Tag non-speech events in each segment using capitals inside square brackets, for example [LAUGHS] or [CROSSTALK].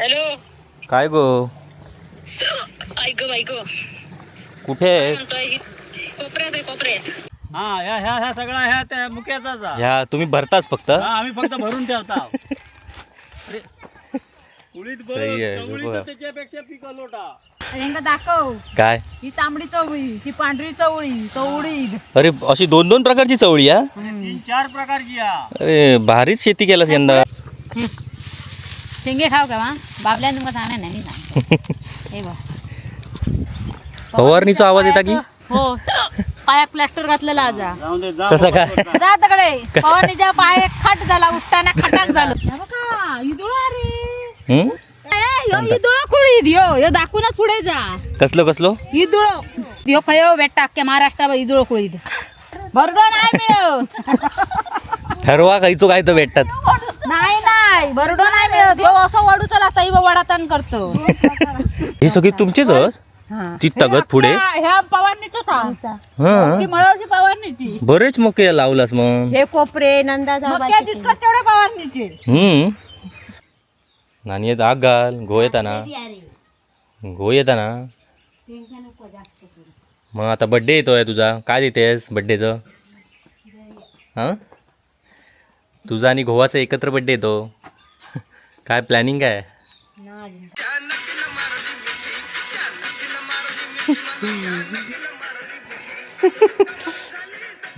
Hello. काय गो? ऐक ऐक. कुठे आहेस? म्हणतोय? कोपऱ्यात आहे कोपऱ्यात. हा ह्या ह्या ह्या सगळा ह्या त्या मुक्याचाच हा. ह्या तुम्ही भरताच फक्त? हा, आम्ही फक्त भरून ठेवता. [LAUGHS] अरे, उडीद बस, सही आहे, चवळी बघा. तर त्याच्यापेक्षा पिक लोटा. हेंगा दाखव. काय? ही तांबडी चवळी ही पांढरी चवळी चवळी अरे अशी दोन दोन प्रकारची चवळी हा? तीन चार प्रकारची हा अरे भारीच शेती केलास यंदा. शेंगे खाव का वा? बाबल्यान तुमका सांगणार नाही मी सांगते. [LAUGHS] हे बघ. फवारणीचा आवाज येता की? हो. पायात प्लॅस्टर घातलेला आजा. जाऊन दे जा कसं काय? बरोबर. जा तकडे. [LAUGHS] फवारणीच्या पाय खट झाला उठताना खटाक झालं. बघा इदुळा ह्यो दाखवूनच पुढे जा. कसलो कसलो? इदुळो. ह्यो खयो भेटता अख्ख्या इदुळो कुळीत बरडो नाही ठरवा खायचो काय तर भेटतात. नाही नाही. बरडो नाही मिळत. ह्यो असं वडूचं लागतं ही वडातान करतो. ही सगळी तुमचीच हस? ती तगत पुढे? ह्या- ह्या पवारणीच होता. हा? ती मळवची पवारणीची. बरेच मके लावलास मग. हे कोपरे नंदा मग त्या तितकं तेवढ्या पवारणीची. हम्म नानी येत आग घाल गो येताना गो येताना मग आता बड्डे येतोय तुझा. काय देतेस बड्डेचं हां? तुझा आणि गोवाचा एकत्र बड्डे येतो काय प्लॅनिंग काय?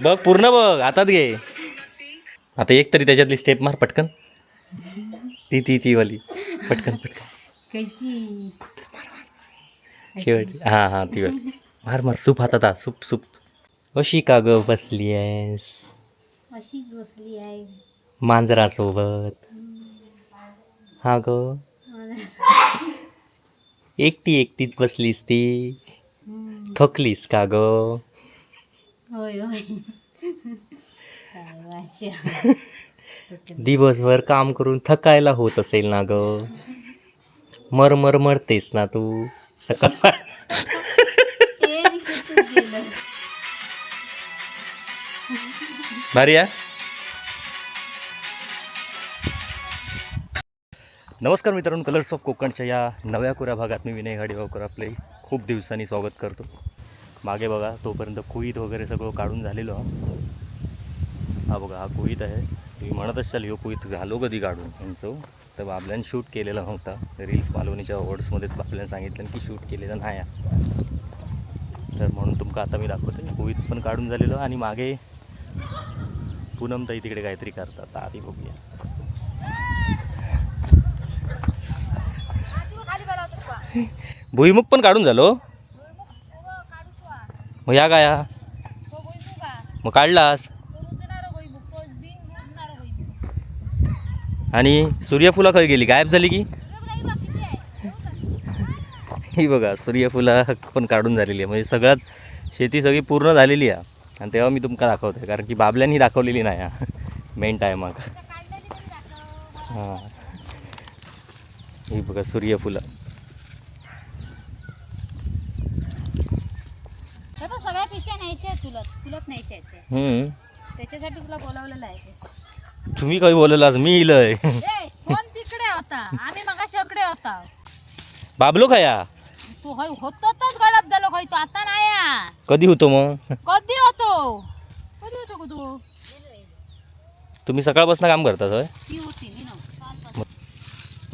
बघ पूर्ण बघ हातात घे. आता एक तरी त्याच्यातली स्टेप मार पटकन. ती ती ती वाली. पटकन पटकन. शेवट हां हां ती वाली. मार मार सूप हातात हा सूप सूप. अशी का ग बसली आहेस? अशी बसली आहे. मांजरासोबत. हा ग. एकटी एकटीच बसलीस ती. थकलीस का ग? होय होय. [LAUGHS] दिवसभर काम करून थकायला होत असेल ना ग? मर मर मरतेस ना तू. सकाळ भारी आहे? नमस्कार मित्रांनो कलर्स ऑफ कोकणच्या या नव्या कोऱ्या भागात मी विनय गाडीवावकर आपले खूप दिवसांनी स्वागत करतो. मागे बघा तोपर्यंत कुईत वगैरे सगळं काढून झालेलो हा. हा बघा हा कुईत आहे. तुम्ही म्हणत असाल हो कुईत घालो कधी काढून? यांचं तर बाबल्यानं शूट केलेला नव्हता. रील्स मालवणीच्या अवॉर्ड्समध्येच बाबल्यानं सांगितलं की शूट केलेलं नाही तर म्हणून तुमका आता मी दाखवतो कुईत पण काढून झालेलो आणि मागे पूनम ताई तिकडे काहीतरी करतात. आधी बघूया. भुईमुग पण काढून झालो. मग या गाया. मग काढलास. आणि सूर्यफुला खय गेली. गायब झाली की? ही बघा सूर्यफुला पण काढून झालेली आहे. म्हणजे सगळ्याच शेती सगळी पूर्ण झालेली आहे. आणि तेव्हा मी तुमका दाखवते कारण की बाबल्यांनी दाखवलेली नाही हा. मेन टायमाक हां. ही बघा सूर्यफुलं. आहेत. हम्म. त्याच्यासाठी तुला बोलावलेलं आहे ते. तुम्ही काही बोललास मी इलय. ए, तिकडे होता? आम्ही मग शेकडे होता. बाबलो खाया? तू होय होतच गडप झालो होय तो आता नाही आ. कधी होतो मग? कधी होतो? कधी होतो का तू? तुम्ही सकाळपासून काम करता सर ती होती मी नव्हती.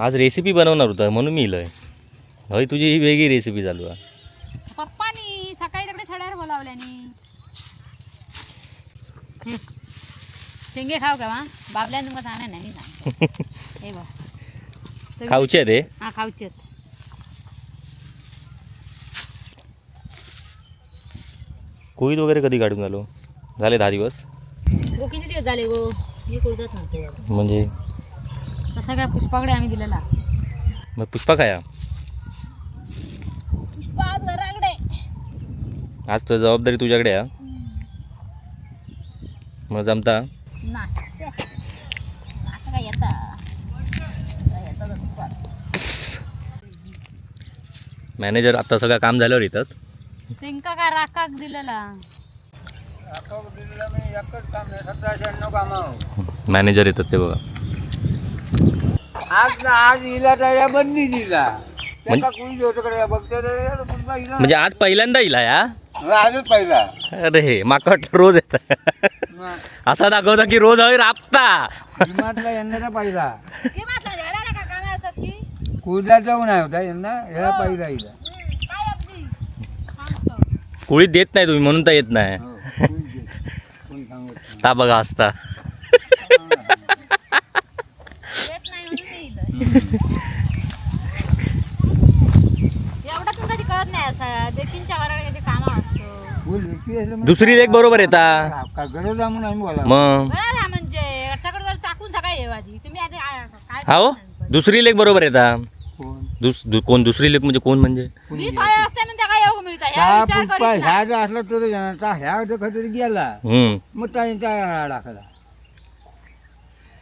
आज रेसिपी बनवणार होता म्हणून मी इलय. होय तुझी ही वेगळी रेसिपी चालू आहे पप्पानी सकाळी तिकडे सड्यावर बोलावल्यानी शेंगे खाव का वा बाबल्यान तुमका सांगणार नाही मी सांगते. [LAUGHS] हे बघ. खाऊचे आहे ते हा खाऊचे कोविड वगैरे कधी काढून झालो झाले दहा दिवस? गो किती दिवस झाले गो? मी कुठं सांगते म्हणजे? सगळ्या पुष्पाकडे आम्ही दिलेला. मग पुष्पा खाया? पुष्पा घराकडे आज तर जबाबदारी तुझ्याकडे आहे हा. मग जमता. मॅनेजर आता सगळं काम झाल्यावर येतात? तेंका काय राखाक दिलेला? मॅनेजर येतात ते बघा. आज आज हिला त्या बंदी दिला. म्हणजे आज पहिल्यांदा येईल या? आजच पहिला. अरे माका वाटलं रोज येत असा दाखवता की रोज हवी राबता. हिमातला यंदाचा पहिला. हे कुर्ला जाऊन आहे होता ह्याला पहिला हिला सांगतो कुळीत देत नाही तुम्ही म्हणून तर येत नाही. हो. ता बघा असता. एवढं कळत नाही असं. देखींच्या घराकडे कधी कामा असतो फुल विक्री असलं म्हणजे दुसरी लेख बरोबर येता का गरज आहे म्हणून आम्ही बोला मग? बरं आहे म्हणजे अठ्ठाकडे जर टाकून सकाळी येवाजी तुम्ही आता आ- काय हा? दुसरी लेख बरोबर येता कोण? दुस दु- कोण दुसरी लेख म्हणजे कोण म्हणजे? मी काय असते म्हणजे काय येऊ मिळतं? ह्या विचार ह्या जर असला तर ह्या जर खतरी गेला हम्म. मग त्या टाकला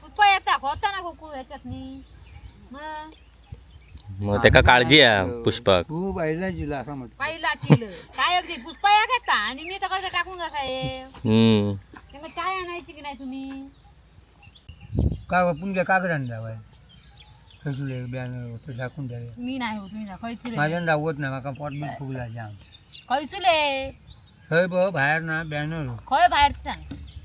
पुष्पा येतात होता ना गोकुळ ह्याच्यात मी मग? मग त्याका काळजी आहे पुष्पक. तू पहिला जिल्हा असं म्हटलं पहिला किल. काय अगदी पुष्पा या घेता? आणि मी तर कसं टाकून कसा आहे हम्म तेव्हा चाय आणायची की नाही तुम्ही? का खसले बॅनर ते टाकून द्यावे. मी नाही हो तुम्ही जा खैचुले. माझ्या दावत नाही माका पोट बी फुगला जाम. खैचुले. थंय ब बाहेर ना बॅनर खय बाहेरचा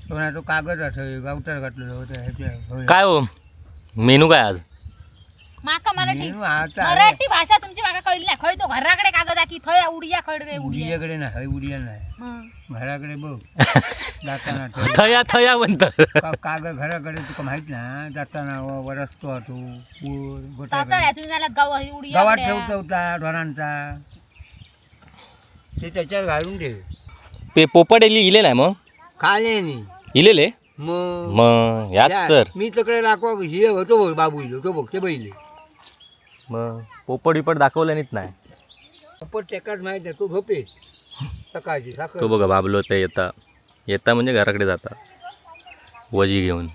तो ना तो कागद थंय गावठार घातलेलो होतं ह्याच्या काय हो? मेनू काय आज? माका मराठी आता मराठी भाषा तुमची माका कळली नाही. खय तो घराकडे कागद आहे की थय उडिया खड रे उडिया? उडियाकडे नाही हय उडिया नाही. मग? घराकडे बघ. [LAUGHS] जाताना. थया थया म्हणत. का- कागद घराकडे तुका माहीत ना? जाताना व- वरसतो तो वर तसं. नाही तुम्ही झाला गाव उडिया गावात उड्या. ठेवता होता ढोरांचा. ते त्याच्यावर घालून ठेव पे पोपट इले इले नाही मग? खाले नाही. इलेले मग? मग याच तर. मी तिकडे राखवा हे होतो बघ बाबू इलो तो बघ ते बैले. मग पोपट बिपट दाखवलं नाहीत नाही. पण टेकाच माहीत आहे तो झोपे. सकाळची तो बघा बाबलो ते येता. येता म्हणजे घराकडे जाता. वजी घेऊन.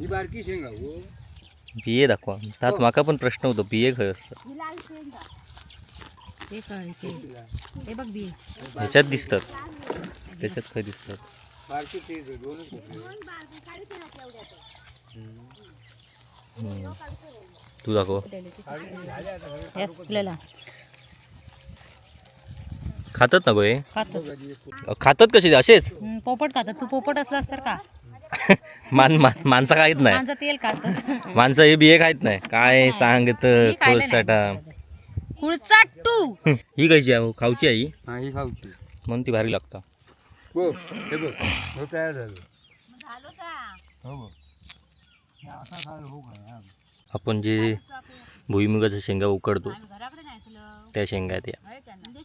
ही बारकी शेंगा हो. बिये दाखवा. ताच माका पण प्रश्न होतो बिये खय असतं. ते बघ बी ह्याच्यात दिसतात. त्याच्यात खय दिसतात. बारकी ते दोनच. तू दाखव. सुकलेला खातात ना गो हे खातो अ, खातात कसे असेच? हम्म, पोपट खातात. तू पोपट असलास तर का [LAUGHS] मान मान माणसं खायत नाही. तेल खातात. माणसं हे बिये खायत नाही. काय सांगत मी खायला नाही. खोसाटा कुळचाट टू. [LAUGHS] ही कशी आहे हो? खाऊची आई हा? ही खाऊची. म्हणून ती भारी लागतं? बघ हे बघ हो तयार झालं. हो बघ. हे हो हा. आपण जे भुईमुगाच्या शेंगा उकडतो घराकडे नाही तुला. त्या शेंगा आहेत या. म्हणजे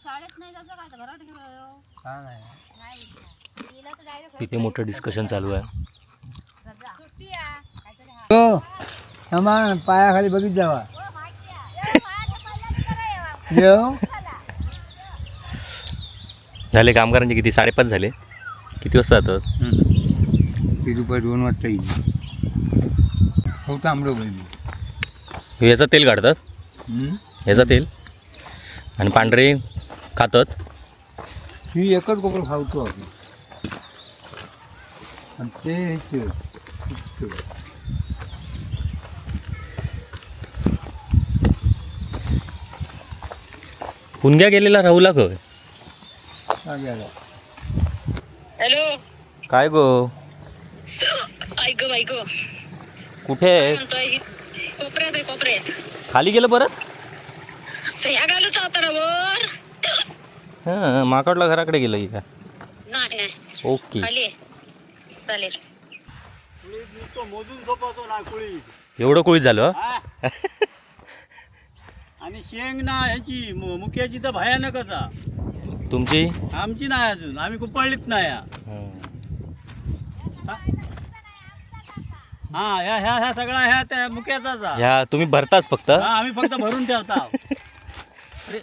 direct तिथे मोठं डिस्कशन चालू आहे. हा. हो पायाखाली बघित जावा. झाले कामगारांचे किती? साडेपाच झाले. किती वाजता जातात ती दुपारी दोन वाजता येईल. हो तांबडं याचं तेल काढतात? याचं तेल? आणि पांढरे खातात? ही एकच कोपरं खावतो आपण. आणि ते ह्याचं, ह्याचं. पुणग्या गेलेला राहुला खय? हॅलो काय गो? ऐक ऐक कुठे आहेस? कोपऱ्यात आहे कोपऱ्यात. खाली गेलं परत? ह्या घालूचा होता ना वर हां माकडला घराकडे गेलं की नाही नाही. ओके. खाली आहे. चालेल. नुसतं मोजून झोपवतो ना कुळी एवढं कोळी झालं हा? [LAUGHS] आणि शेंग ना ह्याची मु- मुक्याची तर भयानकच आ. तुमची? आमची नाही अजून. आम्ही कुपळलीत नाही आ. हा. ह्या ह्या ह्या सगळ्या ह्या त्या. ह्या तुम्ही भरताच फक्त. हा, आम्ही फक्त भरून ठेवता. अरे,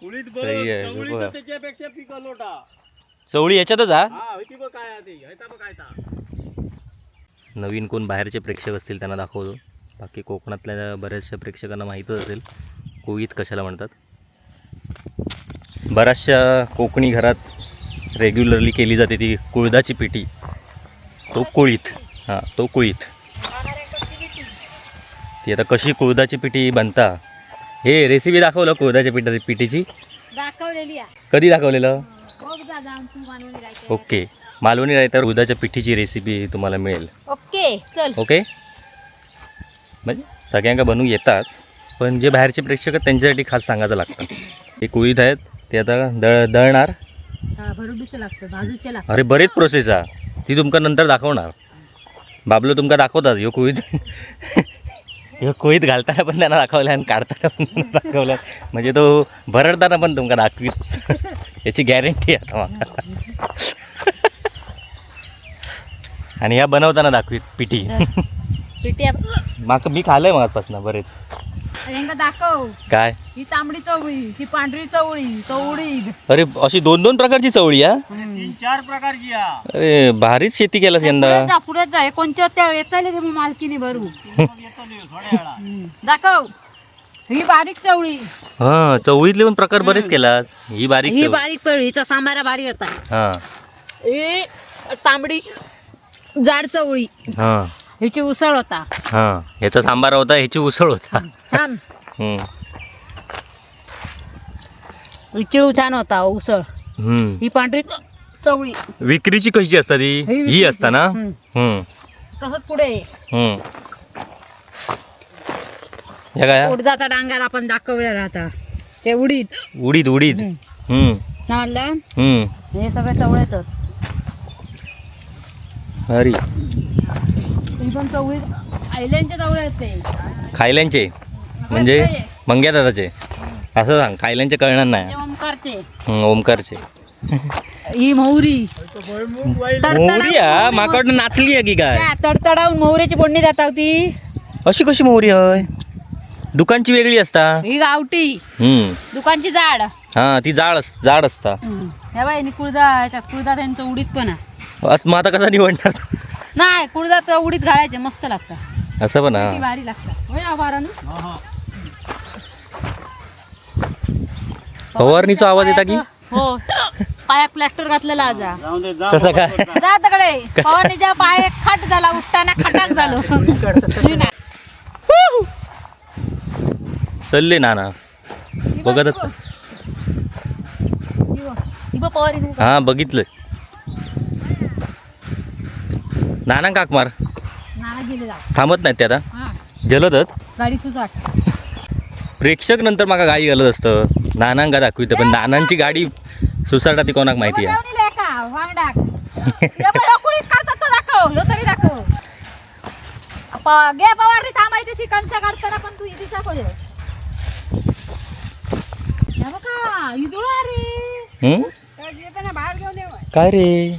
कुळीत बघ, सही आहे, चवळी बघा. तर त्याच्यापेक्षा पिकं लोटा. चवळी याच्यातच हा? हा होती बघ काय आहे ते. ह्याचा बघ काय ता. नवीन कोण बाहेरचे प्रेक्षक असतील त्यांना दाखवतो. बाकी कोकणातल्या बऱ्याचशा प्रेक्षकांना माहीतच असेल. कोळीत कशाला म्हणतात? बऱ्याचशा कोकणी घरात रेग्युलरली केली जाते ती कुळदाची पिठी तो कुळीत. हां तो कुळीत. ती आता कशी कुळदाची पिठी बनता? हे रेसिपी दाखवलं कुळदाच्या पिठाची पिठीची दाखवलेली कधी दाखवलेलं? ओके. मालवणी रायतावर उद्याच्या पिठीची रेसिपी तुम्हाला मिळेल. ओके चल. ओके? म्हणजे सगळ्यांका बनवू येतात पण जे बाहेरचे प्रेक्षक आहेत त्यांच्यासाठी खास सांगायचं लागतं. ते कुळीत आहेत ते आता दळ दळणार? भरडूचं लागतं भाजूचे लागतं. अरे बरेच प्रोसेस आहे. ती तुमका नंतर दाखवणार. बाबलो तुमका दाखवतात ह्यो कुळीत. ह्यो कुळीत घालताना पण त्यांना दाखवलं आणि काढताना पण त्यांना दाखवलं म्हणजे तो भरडताना पण तुमका दाखवीत. याची गॅरंटी आहे आता माका आणि ह्या बनवताना दाखवीत पिठी. पिट्या माका मी खाल्लंय मगापासून बरेच. दाखव. काय? ही तांबडी चवळी ही पांढरी चवळी चवळी. अरे अशी दोन दोन प्रकारची चवळी हा? तीन चार प्रकारची या अरे भारीच शेती केलास यंदा. पुढे जा पुढे जा. हे कोणत्या त्या येताले ते मग मालकीने भरू? येतो नाही, थोड्या वेळा दाखव. ही बारीक चवळी. हा चवळीतले पण प्रकार बरेच केलास. ही बारीक ही चवळी. बारीक चवळी हिचा सांबारा भारी होता. हा. ही तांबडी जाड चवळी. हा. हिची उसळ होता हा ह्याचा सांबार होता ह्याची उसळ होता छान हम्म. हिची छान होता उसळ हम्म. ही पांढरी च- चवळी विक्रीची कशी असता ती ही विक्रीची. असता ना हम्म. हम्म. तसंच पुढे हम्म. ह्या काय उडदाचा डांगर आपण दाखवलेला आता ते उडीद उडीद उडीद हम्म. चाललं हम्म. हे सगळे चवळेच अरे पण चवळी चवळे खायल्यांचे? म्हणजे मंग्या दादाचे? असं सांग खायल्यांचे कळणार नाही. ओमकारचे. ही मोहरी मोहरी हा? माका वाटलं नाचली आहे की काय? त्या तडतडावून मोहरीची फोडणी देतात ती. अशी कशी मोहरी आहे दुकानची वेगळी असता? ही गावठी. हम्म दुकानची झाड हा ती जाड अस जाड असता. हे. कुळदा कुळदा त्यांचं उडीत पण आहे. असं मग आता कसा निवडणार? नाही कुळदात उडीत घालायचे मस्त लागतात. असं पण ती हा भारी लागतात. होय आभारानं? हो, हो. फवारणीचा आवाज येता की? हो. पायात प्लॅस्टर घातलेला आज. जा जाऊन दे जा कसं काय? तकडे. पवानीच्या पाय खट झाला उठताना खटाक झालो. चालले नाना. बघत. पवारी हा बघितलं. नाना काक मार नाना गेले जा थांबत नाहीत ते आता? हा. जलदत गाडी प्रेक्षक नंतर माका गाडी घालत असतं. नानांका दाखवितं पण नानांची गाडी सुसाटा ती कोणाक माहिती आहे? जेवणी लेका, वांगडाक. हे बघ, ह्यो कुणीच काढतात तो दाखव ह्यो तरी दाखव. प- गे पवारनी थांबायची चिकनचा काढताना पण तू इथे दाखव ह्यो. हे बघा इदुळा रे हम्म? काय रे?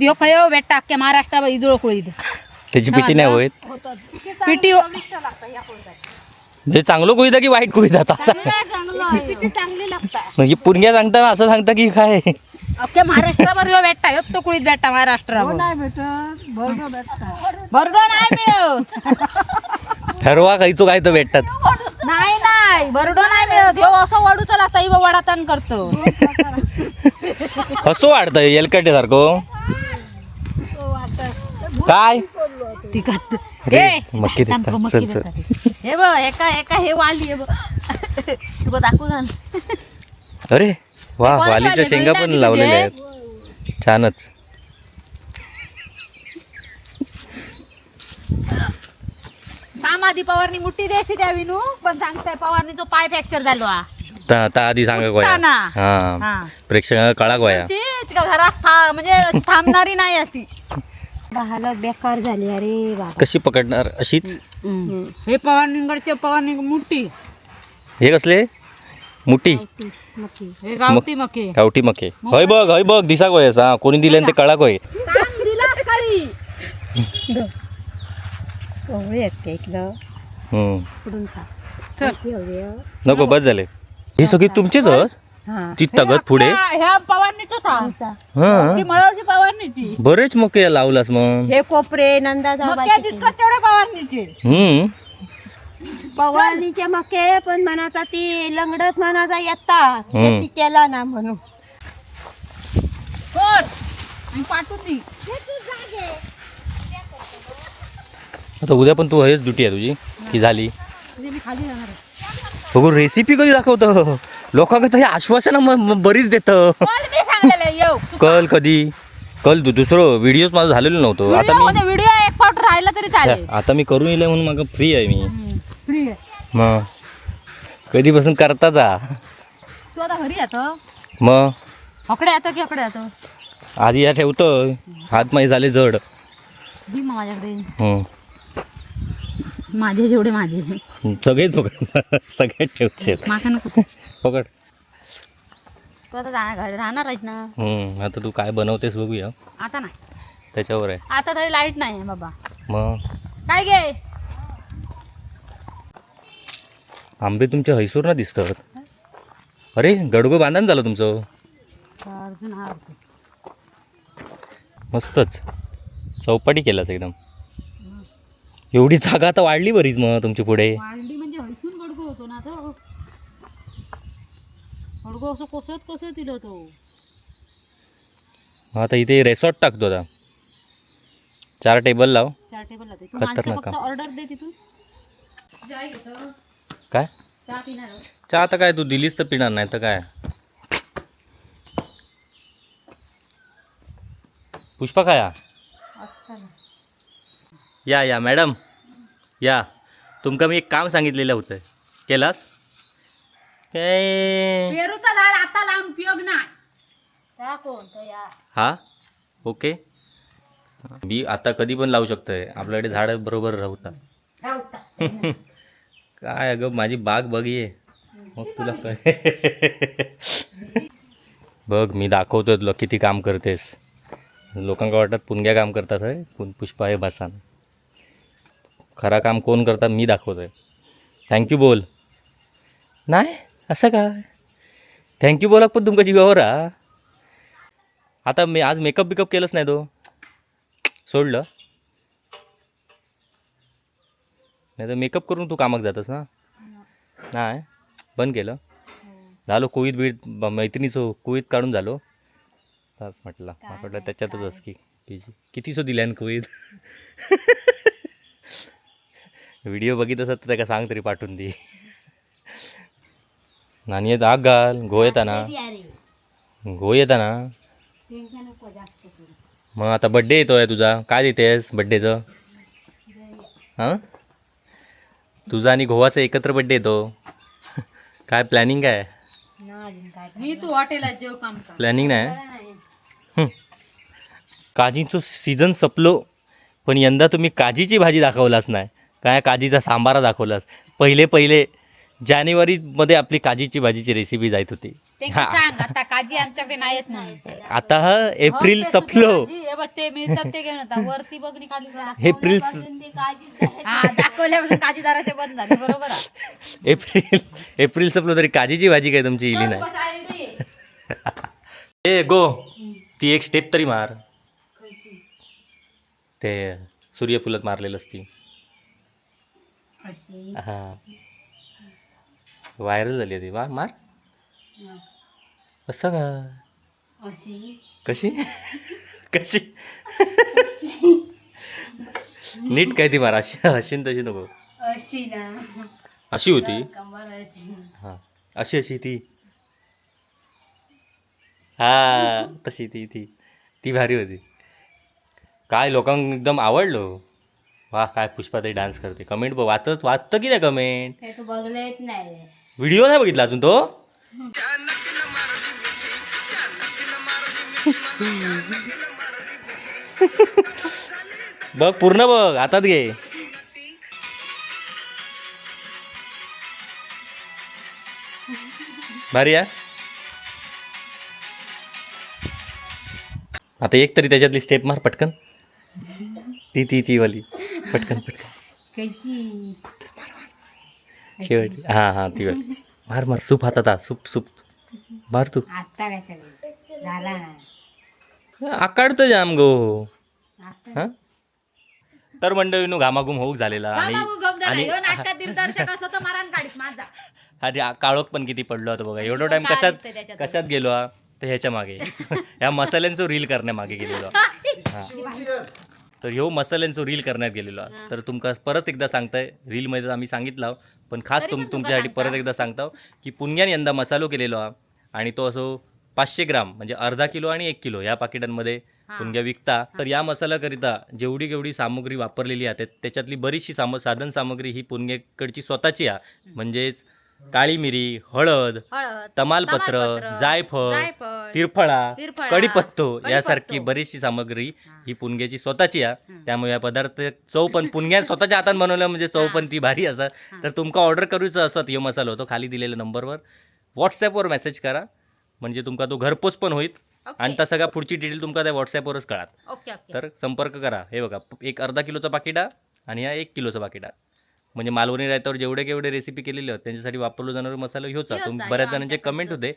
ह्यो खयो भेटता अख्ख्या महाराष्ट्रावर इदुळो कुळीत. त्याची पिटी नाही होत. पिटी म्हणजे चांगलं कुहिता की वाईट कुहिता तसा म्हणजे पुणग्या सांगताना असं सांगता की काय? अख्ख्या महाराष्ट्रावर ह्यो भेटता ह्योच तो कुळीत भेटता. महाराष्ट्रावर बरोबर नाही मिळत ठरवा खायचो काय तर भेटतात. नाही नाही. बरोबर नाही मिळत ह्यो असं वडूचं लागतं इव वडाताण करतो. कसं वाढतं एलकटे सारखं काय अरे, हे मक्की देतात. थांब, मक्की चल, चल. देतात. हे बघ एका एका हे वाली हे बघ दाखवू घाल अरे वा वालीच्या वाली? शेंगा पण लावलेल्या? आहेत छानच थांब आधी पवारनी मुठी द्यायची द्यावी नू पण सांगताय पवारनीचा पाय फ्रॅक्चर झालो हा ता ता आधी सांगा गोया ना. हा हा. प्रेक्षकांना कळा गोया ती घरात था म्हणजे थांबणारी नाही आहे ती बेकार झाली अरे बा कशी पकडणार अशीच? हे पवारनीकडचे पवारनी मुठी. हे कसले? मुठी. मकी. हे गावठी मके गावठी मके. हय बघ हय बघ दिसाक होय असा. कोणी दिल्यान ते कळाक काम येते हम्म. पुढून खा. चल. हो? नको बस झाले. ही सगळी तुमचीच हस हा ती तगत पुढे. ह्या- होता. हा. ती मळावची बरेच मके लावलास मग. हे कोपरे नंदा मक्या तितकं हम्म. पवारणीचे मके पण मनाचा ती लंगडत मनाचा येतात शेती केला ना म्हणून. कर. आणि पाठवून दी. आता उद्या पण तू हेच ड्युटी आहे तुझी की झाली? तुझी मी खाली जाणार आहे. बघू रेसिपी कधी दाखवतं? लोकांकडे आश्वासन बरीच देतं. कल मी सांगलेलं येऊ [LAUGHS] कल कधी? कल दु- दुसरं व्हिडिओच माझं झालेलं नव्हतं. आता व्हिडिओ मी व्हिडिओ एक पाठ राहिला तरी चालेल. आता मी करून येईल म्हणून मग फ्री आहे मी. फ्री आहे. मग कधीपासून करता जा. तू आता घरी येतो? मग हकडे येतो की हकडे येतो? आधी या ठेवतो. हात माझे झाले जड. दी मग माझ्याकडे. माझे जेवढे माझे. सगळेच पकड [LAUGHS] सगळेच ठेवचे माका नको. पकड. तू आता जाणार घरी राहणार आहेस ना? हम्म, आता तू काय बनवतेस बघूया. आता नाही. त्याच्यावर आहे. आता तरी लाइट नाही आहे बाबा. मग? काय घे आंबे तुमचे हैसूर ना दिसतात. अरे गडगो बांधण झालं तुमचं. अर्जुन हा मस्तच. चौपाटी केलास एकदम. एवढी जागा आता वाढली बरीच मग तुमची पुढे. वाळली म्हणजे हळसून गडगो होतो ना तो गडगो असं दिलं तो मग आता इथे रेसॉर्ट टाकतो आता. चार टेबल लाव. चार टेबल लावते. तू खतरनाक माणसं फक्त काम. ऑर्डर दे तिथून. जाय घेतो काय? चहा पिणार आहोत. चहा आता काय तू दिलीस तर पिणार नाही तर काय? पुष्पा खाया? असतं ना. या या मॅडम या. तुमका मी एक काम सांगितलेलं होतं. केलास? काय? पेरूचं झाड आता लावून उपयोग नाही. तर या? हा? ओके. मी आता कधी पण लावू शकतोय. आपल्याकडे झाडं बरोबर राहतात. राहता [LAUGHS] काय अगं माझी बाग बघ ये. मग तुला काय [LAUGHS] बघ मी दाखवतोय तुला किती काम करतेस. लोकांका वाटत पुणग्या काम करतात होय? पुन पुष्पा हे बसान. खरा काम कोण करतात मी दाखवतोय. थँक्यू बोल. नाही? असं काय? थँक्यू बोलाक पण तुमच्या जीवावर हा. आता मी आज मेकअप बिकअप केलंच नाही तो. सोडलं. नाही तर मेकअप करून तू कामाक जातस ना नाही बंद केलं. झालो कोविड बीड मैत्रिणीचं कोविड काढून झालो. ताच म्हटलं मला वाटलं त्याच्यातच अस की तुझी किती सो दिल्यान कोविड व्हिडिओ बघित असत तर त्याका सांग तरी पाठवून दे. नानी येत आग घाल गो येता ना गो येता ना मग आता बड्डे येतोय तुझा. काय देतेस बड्डेचं हां? तुझा आणि गोवाचा एकत्र बड्डे येतो. काय प्लॅनिंग काय? मी तू हॉटेलात जेव काम कर. प्लॅनिंग नाही? हं. काजीचं सीझन संपलो पण यंदा तुम्ही काजीची भाजी दाखवलाच नाही. काय काजीचा सांबारा दाखवलास. पहिले पहिले जानेवारीमध्ये आपली काजीची भाजीची रेसिपी जायत होती. ते काय सांग आता काजी आमच्याकडे नाही येत नाही आता हा एप्रिल हो, संपलो. हे बघ ते मिळतात ते घेऊन होता वरती खाली. एप्रिल हा दाखवल्यापासून काजीदाराचे बंद झाले बरोबर आहे. एप्रिल एप्रिल संपलो तरी काजीची भाजी काय तुमची इली नाही. चाय. ए गो ती एक स्टेप तरी मार. ते सूर्यफुलत मारलेलं असती. हा. व्हायरल झाली ती वा मार. असं का? कशी? [LAUGHS] कशी? नीट काय ती मार. अशी अशी न तशी नको. अशी ना. अशी होती? हा अशी अशी ती. हा तशी ती ती. ती भारी होती. काय लोकांना एकदम आवडलो. वा काय पुष्पा तरी डान्स करते. कमेंट बघ. वाचत वाचतं की नाही कमेंट बघलं येत नाही. व्हिडिओ नाही बघितला अजून तो? बघ पूर्ण बघ हातात घे. भारी आहे. आता एक तरी त्याच्यातली स्टेप मार पटकन. ती ती ती वाली. पटकन पटकन. शेवटी हां हां ती मार मार. सूप हातात हा सूप सूप. मार तू. आता काय सगळं झाला ना. आकाडतो जाम गो आता. हां? तर मंडळीनो घामाघूम होऊक झालेला आणि आ- काळोख पण किती पडलो होतो बघा. एवढा टाइम कशात? कशात गेलो हा? तर ह्याच्या मागे. [LAUGHS] ह्या मसाल्यांचं रील करण्यामागे गेलेलो. हा. तर ह्यो मसाल्यांचं रील करण्यात गेलेलो हा. तर तुमका परत एकदा सांगताय. रीलमध्ये आम्ही सांगितलं. पण खास तुम तुमच्यासाठी परत. एकदा सांगतो की पुण्यान यंदा मसालो केलेलो हा. आणि तो असो पाचशे ग्राम म्हणजे अर्धा किलो आणि एक किलो या पाकिटांमध्ये पुणग्या विकता. तर या मसाल्याकरिता जेवढी जेवढी सामुग्री वापरलेली आहे त्या- त्याच्यातली बरीचशी साम साधन सामग्री ही पुणगेकडची स्वतःची आहे. म्हणजेच काळी मिरी हळद हळद तमालपत्र तमालपत्र, जायफळ जायफळ, तिरफळा तिरफळा, कढीपत्तो कढीपत्तो. यासारखी बरीचशी सामग्री ही. पुणग्याची स्वतःची आहे. त्यामुळे या पदार्थ चव पण पुणग्या स्वतःच्या हातान बनवलं म्हणजे चव पण ती भारी असा. तर तुमका ऑर्डर करूचं असत ह्यो मसालो होतो खाली दिलेल्या नंबरवर. व्हॉट्सॲपवर मेसेज करा. म्हणजे तुमका तो घरपोच पण होईल. ओके. आणि त्या सगळ्या पुढची डिटेल तुमका त्या व्हॉट्सॲपवरच कळात ओके ओके. तर संपर्क करा. हे बघा एक अर्धा किलोचा पाकिट आणि हा एक किलोचा पाकिट. म्हणजे मालवणी रायतावर जेवढे केवढे रेसिपी केलेले आहेत त्यांच्यासाठी वापरलो जाणारा मसाला ह्योच आहे. ह्योच तुम आहे, बऱ्याच जणांचे कमेंट. होते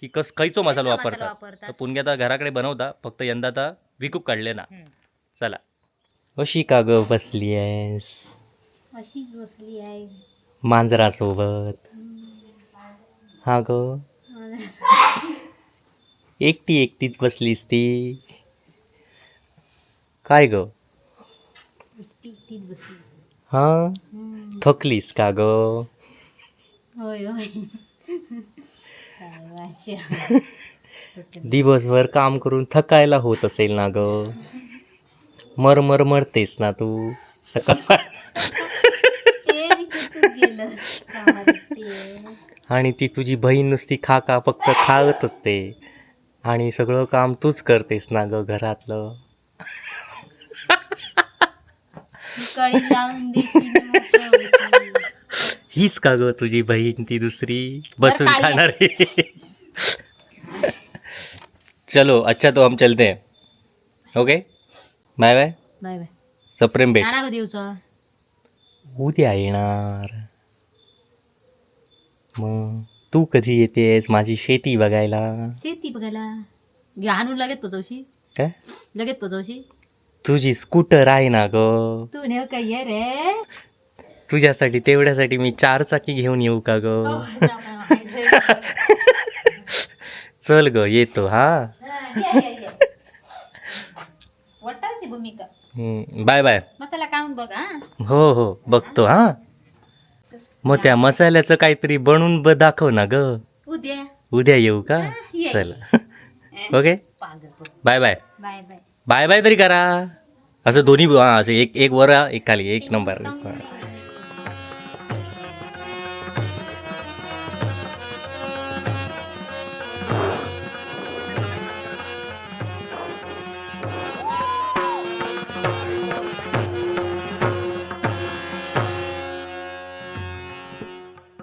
की कस खैचो मसाला वापरतात वापरतात. तर पुणग्या आता घराकडे बनवता फक्त यंदा आता विकूक काढले ना. हम्म. चला. अशी का ग बसली आहेस? अशीच बसली आहे. मांजरासोबत. हा ग. एकटी एकटीच बसलीस ती. काय ग? ती तीच बसली. हा. थकलीस का ग? होय होय. दिवसभर काम करून थकायला होत असेल ना ग? मर मर मरतेस ना तू. सकाळ ते तिकडचं गेलं कामाला ते. आणि ती तुझी बहीण नुसती खा का फक्त खात असते आणि सगळं काम तूच करतेस ना ग घरातलं ती कळी लावून देते आणि मोकळं होते. हीच का ग तुझी बहीण ती दुसरी? बसून आहे. खाणारी. चलो अच्छा तो हम चलते हैं. Okay bye bye bye bye सप्रेम भेट नाणा कधी येऊचा उद्या येणार. मग तू कधी येतेस माझी शेती बघायला? शेती बघायला. घे आणून लगेच पोचवशी काय? लगेच पोचवशी तुझी स्कूटर आहे ना ग? तू नेव ये रे? तुझ्यासाठी तेवढ्यासाठी मी चार चाकी घेऊन येऊ का ग? [LAUGHS] चल ग येतो हा. वटाची भूमिका. हम्म, बाय बाय. मसाला काढून बघ हा. हो हो बघतो हा. मग त्या मसाल्याचं काहीतरी बनवून ब दाखव ना ग. उद्या. उद्या येऊ का? ये. चला. [LAUGHS] ओके? पागल bye bye. Bye bye. Bye bye तरी करा. असं दोन्ही असं एक एक वर एक खाली एक नंबर.